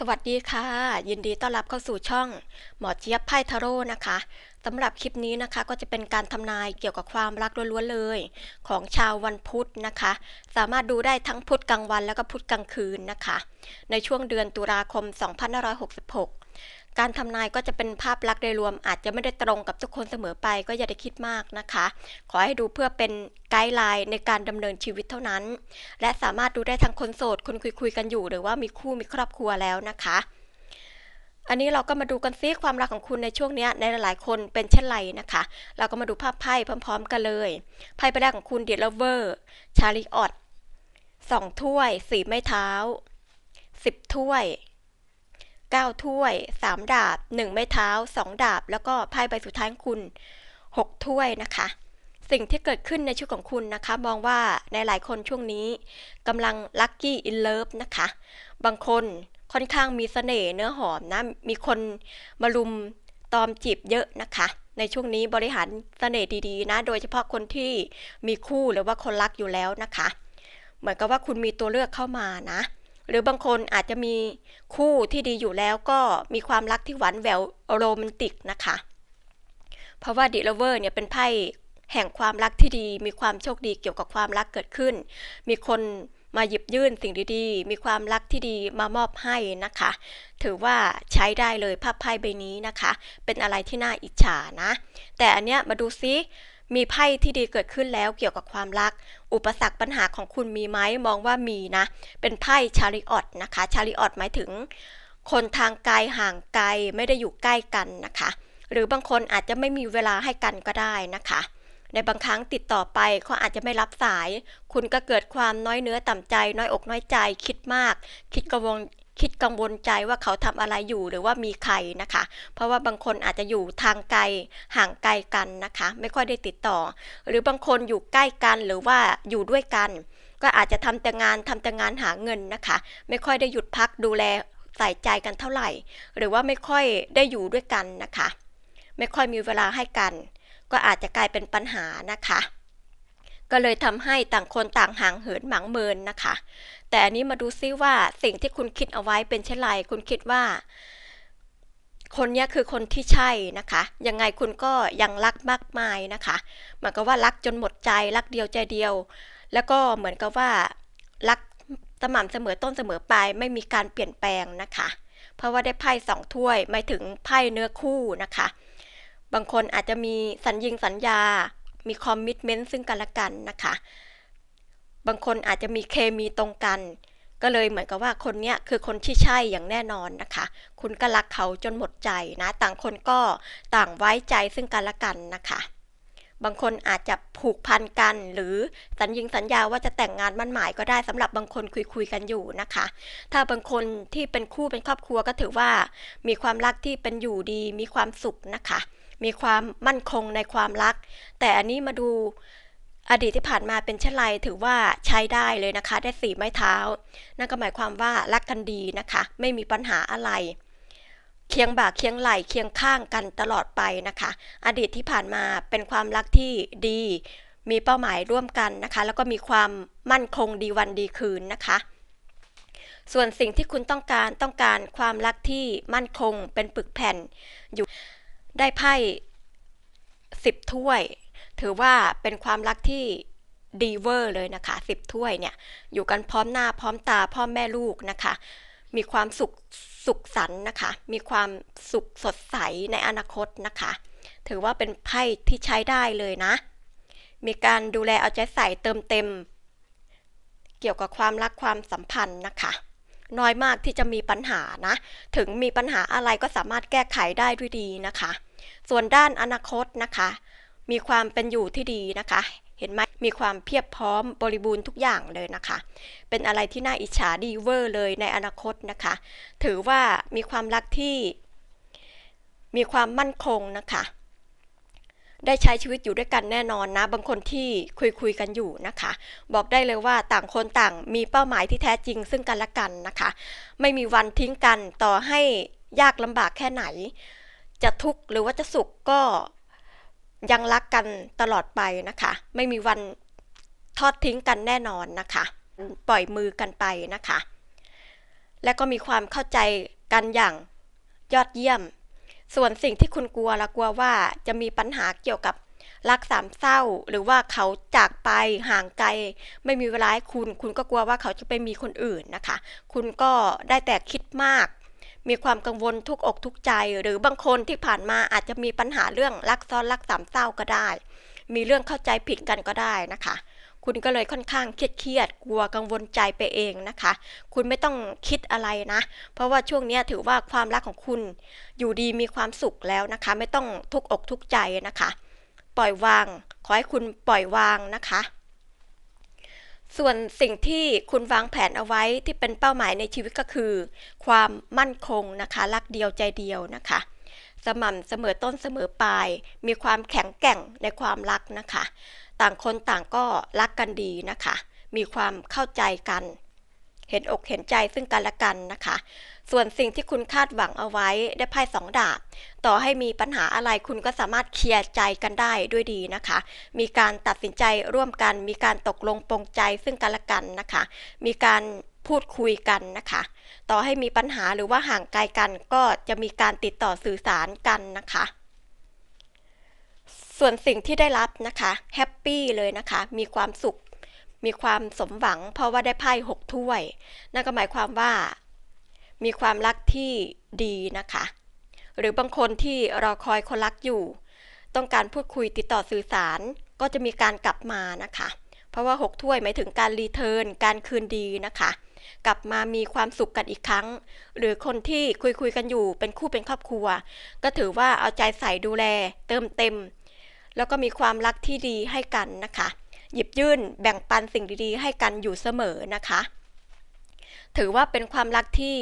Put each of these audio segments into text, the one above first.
สวัสดีค่ะ ยินดีต้อนรับเข้าสู่ช่อง หมอเจี๊ยบไพ่ทาโร่นะคะสำหรับคลิปนี้นะคะก็จะเป็นการทำนายเกี่ยวกับความรักล้วนๆเลย ของชาววันพุธนะคะ สามารถดูได้ทั้งพุธกลางวันแล้วก็พุธกลางคืนนะคะ ในช่วงเดือนตุลาคม 2566 การทำนายก็จะเป็นภาพลักษณ์โดยรวม อาจจะไม่ได้ตรงกับทุกคนเสมอไป ก็อย่าได้คิดมากนะคะ ขอให้ดูเพื่อเป็นไกด์ไลน์ในการดำเนินชีวิตเท่านั้น และสามารถดูได้ทั้งคนโสด คนคุยคุยๆกันอยู่ หรือว่ามีคู่มีครอบครัวแล้วนะคะอันนี้เราก็มาดูกันซิความรักของคุณในช่วงนี้ในหลายๆคนเป็นเช่นไรนะคะ เราก็มาดูภาพไพ่พร้อม ๆ กันเลยไพ่ใบแรกของคุณเดียร์ลเวอร์ชาริออตสองถ้วยสี่ไม้เท้าสิบถ้วย เก้าถ้วยสามดาบหนึ่งไม้เท้าสองดาบ แล้วก็ไพ่ใบสุดท้ายคุณหกถ้วยนะคะ สิ่งที่เกิดขึ้นในชีวิตของคุณนะคะ มองว่าในหลายคนช่วงนี้กำลังลัคกี้อินเลิฟนะคะ บางคนค่อนข้างมีเสน่ห์เนื้อหอมนะ มีคนมาลุมตอมจีบเยอะนะคะ ในช่วงนี้บริหารเสน่ห์ดีๆนะ โดยเฉพาะคนที่มีคู่หรือว่าคนรักอยู่แล้วนะคะ เหมือนกับว่าคุณมีตัวเลือกเข้ามานะ หรือบางคนอาจจะมีคู่ที่ดีอยู่แล้วก็มีความรักที่หวานแหววโรแมนติกนะคะ เพราะว่าดิลเวอร์เนี่ยเป็นไพ่แห่งความรักที่ดี มีความโชคดีเกี่ยวกับความรักเกิดขึ้น มีคนมาหยิบยื่นสิ่งดีๆ มีความรักที่ดีมามอบให้นะคะ ถือว่าใช้ได้เลยภาพไพ่ใบนี้นะคะ เป็นอะไรที่น่าอิจฉานะ แต่อันเนี้ยมาดูซิ มีไพ่ที่ดีเกิดขึ้นแล้วเกี่ยวกับความรัก อุปสรรคปัญหาของคุณมีไหมมองว่ามีนะ เป็นไพ่ชาริออตนะคะ ชาริออตหมายถึง คนทางไกลห่างไกลไม่ได้อยู่ใกล้กันนะคะ หรือบางคนอาจจะไม่มีเวลาให้กันก็ได้นะคะ ในบางครั้งติดต่อไปเขาอาจจะไม่รับสาย คุณก็เกิดความน้อยเนื้อต่ำใจ น้อยอกน้อยใจ คิดมาก คิดกังวล คิดกังวลใจว่าเขาทำอะไรอยู่หรือว่ามีใครนะคะ เพราะว่าบางคนอาจจะอยู่ทางไกลห่างไกลกันนะคะ ไม่ค่อยได้ติดต่อ หรือบางคนอยู่ใกล้กันหรือว่าอยู่ด้วยกัน ก็อาจจะทำแต่งานทำแต่งานหาเงินนะคะ ไม่ค่อยได้หยุดพักดูแลใส่ใจกันเท่าไหร่ หรือว่าไม่ค่อยได้อยู่ด้วยกันนะคะ ไม่ค่อยมีเวลาให้กัน ก็อาจจะกลายเป็นปัญหานะคะ ก็เลยทำให้ต่างคนต่างห่างเหินหมางเมินนะคะ แต่อันนี้มาดูซิว่าสิ่งที่คุณคิดเอาไว้เป็นเช่นไรคุณคิดว่า คนนี้คือคนที่ใช่นะคะ ยังไงคุณก็ยังรักมากมายนะคะเหมือนกับว่ารักจนหมดใจรักเดียวใจเดียว แล้วก็เหมือนกับว่ารักสม่ำเสมอต้นเสมอปลายไม่มีการเปลี่ยนแปลงนะคะ เพราะว่าได้ไพ่สองถ้วยหมายถึงไพ่เนื้อคู่นะคะ บางคนอาจจะมีสัญญิงสัญญา มีคอมมิชเมนต์ซึ่งกันและกันนะคะ บางคนอาจจะมีเคมีตรงกัน ก็เลยเหมือนกับว่าคนเนี้ยคือคนที่ใช่อย่างแน่นอนนะคะ คุณก็รักเขาจนหมดใจนะ ต่างคนก็ต่างไว้ใจซึ่งกันและกันนะคะ บางคนอาจจะผูกพันกัน หรือสัญญิงสัญญาว่าจะแต่งงานมั่นหมายก็ได้สำหรับบางคนคุยคุยๆกันอยู่นะคะ ถ้าบางคนที่เป็นคู่เป็นครอบครัวก็ถือว่า มีความรักที่เป็นอยู่ดี มีความสุขนะคะ มีความมั่นคงในความรัก แต่อันนี้มาดูอดีตที่ผ่านมาเป็นเช่นไรถือว่าใช้ได้เลยนะคะ ได้สีไม้เท้า นั่นก็หมายความว่ารักกันดีนะคะ ไม่มีปัญหาอะไร เคียงบ่าเคียงไหลเคียงข้างกันตลอดไปนะคะ อดีตที่ผ่านมาเป็นความรักที่ดี มีเป้าหมายร่วมกันนะคะ แล้วก็มีความมั่นคงดีวันดีคืนนะคะส่วนสิ่งที่คุณต้องการต้องการความรักที่มั่นคงเป็นปึกแผ่นอยู่ ได้ไพ่สิบถ้วย ถือว่าเป็นความรักที่ดีเวอร์เลยนะคะสิบถ้วยเนี่ย อยู่กันพร้อมหน้าพร้อมตาพ่อแม่ลูกนะคะ มีความสุขสุขสันต์นะคะ มีความสุขสดใสในอนาคตนะคะ ถือว่าเป็นไพ่ที่ใช้ได้เลยนะ มีการดูแลเอาใจใส่เติมเต็ม เกี่ยวกับความรักความสัมพันธ์นะคะน้อยมากที่จะมีปัญหานะ ถึงมีปัญหาอะไรก็สามารถแก้ไขได้ด้วยดีนะคะ ส่วนด้านอนาคตนะคะ มีความเป็นอยู่ที่ดีนะคะ เห็นไหมมีความเพียบพร้อมบริบูรณ์ทุกอย่างเลยนะคะ เป็นอะไรที่น่าอิจฉาดีเวอร์เลยในอนาคตนะคะ ถือว่ามีความรักที่มีความมั่นคงนะคะได้ใช้ชีวิตอยู่ด้วยกันแน่นอนนะ บางคนที่คุยคุยกันอยู่นะคะ บอกได้เลยว่าต่างคนต่างมีเป้าหมายที่แท้จริงซึ่งกันและกันนะคะ ไม่มีวันทิ้งกันต่อให้ยากลำบากแค่ไหน จะทุกข์หรือว่าจะสุขก็ยังรักกันตลอดไปนะคะ ไม่มีวันทอดทิ้งกันแน่นอนนะคะ ปล่อยมือกันไปนะคะ และก็มีความเข้าใจกันอย่างยอดเยี่ยม ส่วนสิ่งที่คุณกลัวละกลัวว่าจะมีปัญหาเกี่ยวกับรักสามเศร้า หรือว่าเขาจากไปห่างไกล ไม่มีเวลาให้คุณ คุณก็กลัวว่าเขาจะไปมีคนอื่นนะคะ คุณก็ได้แต่คิดมาก มีความกังวลทุกอกทุกใจ หรือบางคนที่ผ่านมาอาจจะมีปัญหาเรื่องรักซ้อนรักสามเศร้าก็ได้ มีเรื่องเข้าใจผิดกันก็ได้นะคะ คุณก็เลยค่อนข้างเครียดๆกลัวกังวลใจไปเองนะคะ คุณไม่ต้องคิดอะไรนะ เพราะว่าช่วงนี้ถือว่าความรักของคุณอยู่ดีมีความสุขแล้วนะคะ ไม่ต้องทุกอกทุกใจนะคะ ปล่อยวาง ขอให้คุณปล่อยวางนะคะ ส่วนสิ่งที่คุณวางแผนเอาไว้ที่เป็นเป้าหมายในชีวิตก็คือ ความมั่นคงนะคะรักเดียวใจเดียวนะคะ สม่ำเสมอต้นเสมอปลาย มีความแข็งแกร่งในความรักนะคะ ต่างคนต่างก็รักกันดีนะคะ มีความเข้าใจกัน เห็นอกเห็นใจซึ่งกันและกันนะคะ ส่วนสิ่งที่คุณคาดหวังเอาไว้ได้ไพ่สองดาบ ต่อให้มีปัญหาอะไรคุณก็สามารถเคลียร์ใจกันได้ด้วยดีนะคะ มีการตัดสินใจร่วมกัน มีการตกลงปรงใจซึ่งกันและกันนะคะ มีการพูดคุยกันนะคะ ต่อให้มีปัญหาหรือว่าห่างไกลกันก็จะมีการติดต่อสื่อสารกันนะคะส่วนสิ่งที่ได้รับนะคะแฮปปี้เลยนะคะ มีความสุข มีความสมหวังเพราะว่าได้ไพ่หกถ้วย นั่นก็หมายความว่า มีความรักที่ดีนะคะ หรือบางคนที่รอคอยคนรักอยู่ ต้องการพูดคุยติดต่อสื่อสารก็จะมีการกลับมานะคะ เพราะว่าหกถ้วยหมายถึงการรีเทิร์นการคืนดีนะคะกลับมามีความสุขกันอีกครั้ง หรือคนที่คุยคุยกันอยู่เป็นคู่เป็นครอบครัว ก็ถือว่าเอาใจใส่ดูแล เติมเต็ม แล้วก็มีความรักที่ดีให้กันนะคะ หยิบยื่นแบ่งปันสิ่งดีๆ ให้กันอยู่เสมอนะคะ ถือว่าเป็นความรักที่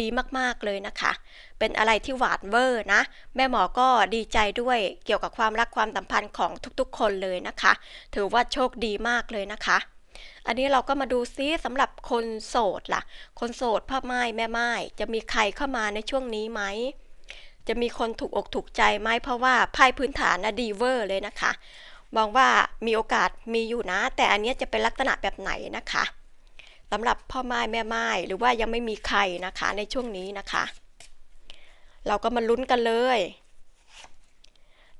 ดีมากๆเลยนะคะ เป็นอะไรที่หวานเวอร์นะ แม่หมอก็ดีใจด้วยเกี่ยวกับความรักความสัมพันธ์ของทุกๆ คนเลยนะคะ ถือว่าโชคดีมากเลยนะคะ อันนี้เราก็มาดูซิสำหรับคนโสดล่ะ คนโสดพ่อไม้แม่ไม้จะมีใครเข้ามาในช่วงนี้ไหม จะมีคนถูกอกถูกใจไหมเพราะว่าไพ่พื้นฐานนะดีเวอร์เลยนะคะ มองว่ามีโอกาสมีอยู่นะ แต่อันนี้จะเป็นลักษณะแบบไหนนะคะสำหรับพ่อไม้แม่ไม้หรือว่ายังไม่มีใครนะคะในช่วงนี้นะคะ เราก็มาลุ้นกันเลย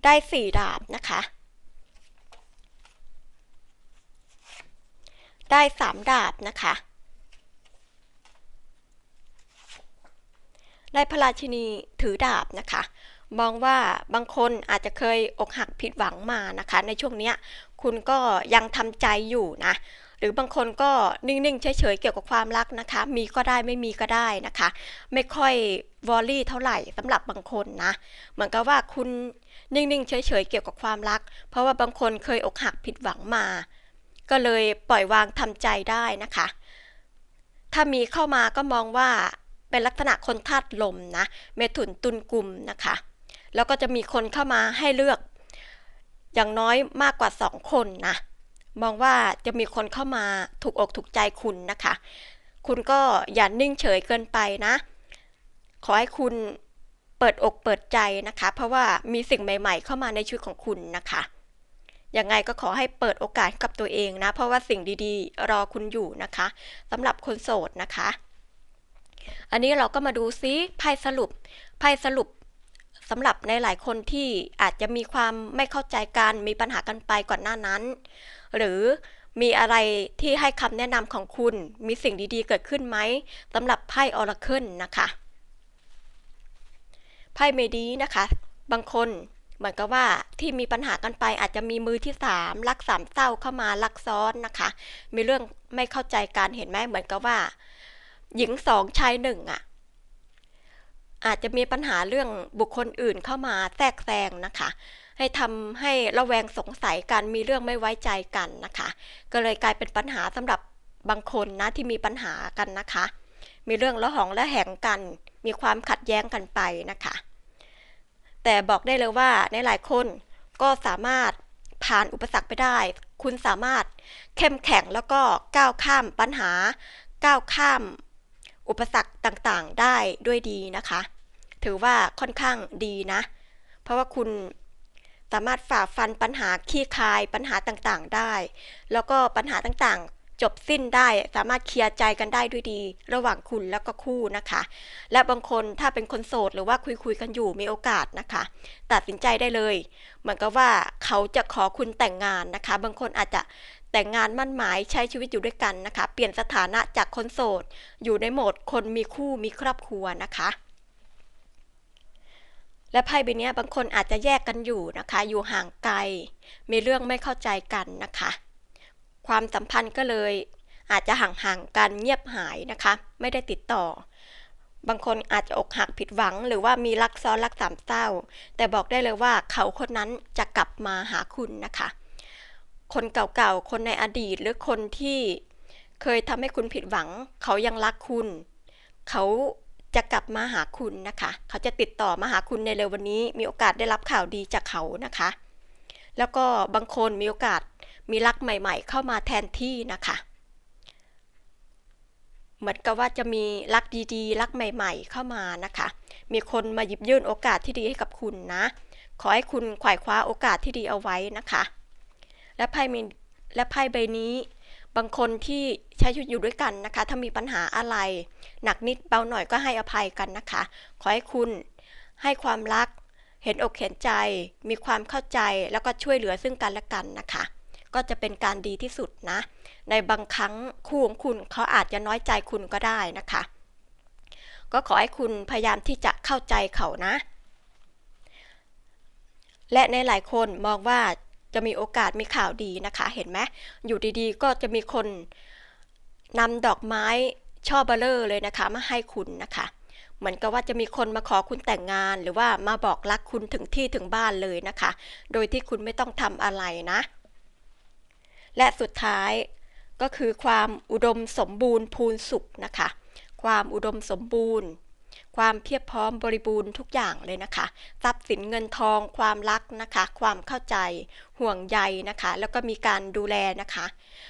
ได้สี่ดาบนะคะ ได้สามดาบนะคะ ได้พระราชินีถือดาบนะคะ มองว่าบางคนอาจจะเคยอกหักผิดหวังมานะคะ ในช่วงเนี้ยคุณก็ยังทำใจอยู่นะหรือบางคนก็นิ่งๆเฉยๆเกี่ยวกับความรักนะคะ มีก็ได้ไม่มีก็ได้นะคะ ไม่ค่อยวอลลี่เท่าไหร่สำหรับบางคนนะ เหมือนกับว่าคุณนิ่งๆเฉยๆเกี่ยวกับความรัก เพราะว่าบางคนเคยอกหักผิดหวังมา ก็เลยปล่อยวางทำใจได้นะคะ ถ้ามีเข้ามาก็มองว่าเป็นลักษณะคนธาตุลมนะ เมถุนตุลกลุ่มนะคะ แล้วก็จะมีคนเข้ามาให้เลือก อย่างน้อยมากกว่าสองคนนะ มองว่าจะมีคนเข้ามาถูกอกถูกใจคุณนะคะ คุณก็อย่านิ่งเฉยเกินไปนะ ขอให้คุณเปิดอกเปิดใจนะคะ เพราะว่ามีสิ่งใหม่ ๆ เข้ามาในชีวิตของคุณนะคะยังไงก็ขอให้เปิดโอกาสกับตัวเองนะ เพราะว่าสิ่งดีๆ รอคุณอยู่นะคะสำหรับคนโสดนะคะ อันนี้เราก็มาดูซิไพ่สรุปไพ่สรุป สำหรับในหลายคนที่อาจจะมีความไม่เข้าใจกันมีปัญหากันไปก่อนหน้านั้น หรือมีอะไรที่ให้คำแนะนำของคุณมีสิ่งดีๆ เกิดขึ้นไหมสำหรับไพ่ออราเคิลนะคะไพ่เมดีนะคะ บางคนเหมือนกับว่าที่มีปัญหากันไปอาจจะมีมือที่สามรักสามเศร้าเข้ามารักซ้อนนะคะ มีเรื่องไม่เข้าใจกันเห็นไหมเหมือนกับว่า หญิงสองชายหนึ่งอะ อาจจะมีปัญหาเรื่องบุคคลอื่นเข้ามาแทรกแซงนะคะ ให้ทำให้ระแวงสงสัยกันมีเรื่องไม่ไว้ใจกันนะคะ ก็เลยกลายเป็นปัญหาสำหรับบางคนนะที่มีปัญหากันนะคะ มีเรื่องละหองละแหงกัน มีความขัดแย้งกันไปนะคะ แต่บอกได้เลยว่าในหลายคนก็สามารถผ่านอุปสรรคไปได้ คุณสามารถเข้มแข็งแล้วก็ก้าวข้ามปัญหา ก้าวข้าม อุปสรรคต่างๆได้ด้วยดีนะคะ ถือว่าค่อนข้างดีนะ เพราะว่าคุณสามารถฝ่าฟันปัญหาขี้คายปัญหาต่างๆได้ แล้วก็ปัญหาต่างๆ จบสิ้นได้สามารถเคลียร์ใจกันได้ด้วยดี ระหว่างคุณแล้วก็คู่นะคะ และบางคนถ้าเป็นคนโสดหรือว่าคุยคุยๆกันอยู่มีโอกาสนะคะ ตัดสินใจได้เลย เหมือนกับว่าเขาจะขอคุณแต่งงานนะคะ บางคนอาจจะ แต่งงานมั่นหมายใช้ชีวิตอยู่ด้วยกันนะคะ เปลี่ยนสถานะจากคนโสด อยู่ในโหมดคนมีคู่มีครอบครัวนะคะและไพ่ใบเนี้ยบางคนอาจจะแยกกันอยู่นะคะ อยู่ห่างไกล มีเรื่องไม่เข้าใจกันนะคะ ความสัมพันธ์ก็เลยอาจจะห่างๆกันเงียบหายนะคะ ไม่ได้ติดต่อ บางคนอาจจะอกหักผิดหวัง หรือว่ามีรักซ้อนรักสามเศร้า แต่บอกได้เลยว่าเขาคนนั้นจะกลับมาหาคุณนะคะ คนเก่าๆ คนในอดีตหรือคนที่เคยทำให้คุณผิดหวัง เขายังรักคุณ เขาจะกลับมาหาคุณนะคะ เขาจะติดต่อมาหาคุณในเร็ววันนี้ มีโอกาสได้รับข่าวดีจากเขานะคะ แล้วก็บางคนมีโอกาสมีรักใหม่ ๆ เข้ามาแทนที่นะคะเหมือนกับว่าจะมีรักดีๆ รักใหม่ ๆ เข้ามานะคะ มีคนมาหยิบยื่นโอกาสที่ดีให้กับคุณนะ ขอให้คุณขวายคว้าโอกาสที่ดีเอาไว้นะคะ และไพ่มีและไพ่ใบนี้ บางคนที่ใช้ชีวิตอยู่ด้วยกันนะคะ ถ้ามีปัญหาอะไร หนักนิดเบาหน่อยก็ให้อภัยกันนะคะ ขอให้คุณให้ความรัก เห็นอกเห็นใจ มีความเข้าใจแล้วก็ช่วยเหลือซึ่งกันและกันนะคะ ก็จะเป็นการดีที่สุดนะ ในบางครั้งคู่ของคุณเขาอาจจะน้อยใจคุณก็ได้นะคะ ก็ขอให้คุณพยายามที่จะเข้าใจเขานะและในหลายคนมองว่า จะมีโอกาสมีข่าวดีนะคะ เห็นไหมอยู่ดีๆ ก็จะมีคนนำดอกไม้ช่อเบลเลอร์เลยนะคะ มาให้คุณนะคะ เหมือนกับว่าจะมีคนมาขอคุณแต่งงาน หรือว่ามาบอกรักคุณถึงที่ถึงบ้านเลยนะคะ โดยที่คุณไม่ต้องทำอะไรนะ และสุดท้ายก็คือความอุดมสมบูรณ์พูนสุขนะคะ ความอุดมสมบูรณ์ ความเพียบพร้อมบริบูรณ์ทุกอย่างเลยนะคะ ทรัพย์สินเงินทอง ความรักนะคะ ความเข้าใจ ห่วงใยนะคะ แล้วก็มีการดูแลนะคะ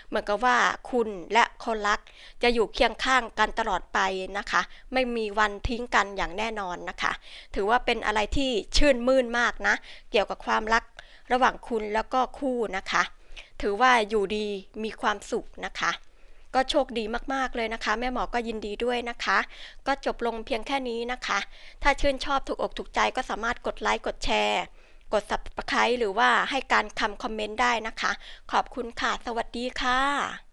เหมือนกับว่าคุณและคนรักจะอยู่เคียงข้างกันตลอดไปนะคะ ไม่มีวันทิ้งกันอย่างแน่นอนนะคะ ถือว่าเป็นอะไรที่ชื่นมื่นมากนะ เกี่ยวกับความรักระหว่างคุณแล้วก็คู่นะคะ ถือว่าอยู่ดีมีความสุขนะคะ ก็โชคดีมากๆเลยนะคะ แม่หมอก็ยินดีด้วยนะคะ ก็จบลงเพียงแค่นี้นะคะ ถ้าชื่นชอบถูกอกถูกใจก็สามารถกดไลค์กดแชร์ กด subscribe หรือว่าให้การคำคอมเมนต์ได้นะคะ ขอบคุณค่ะ สวัสดีค่ะ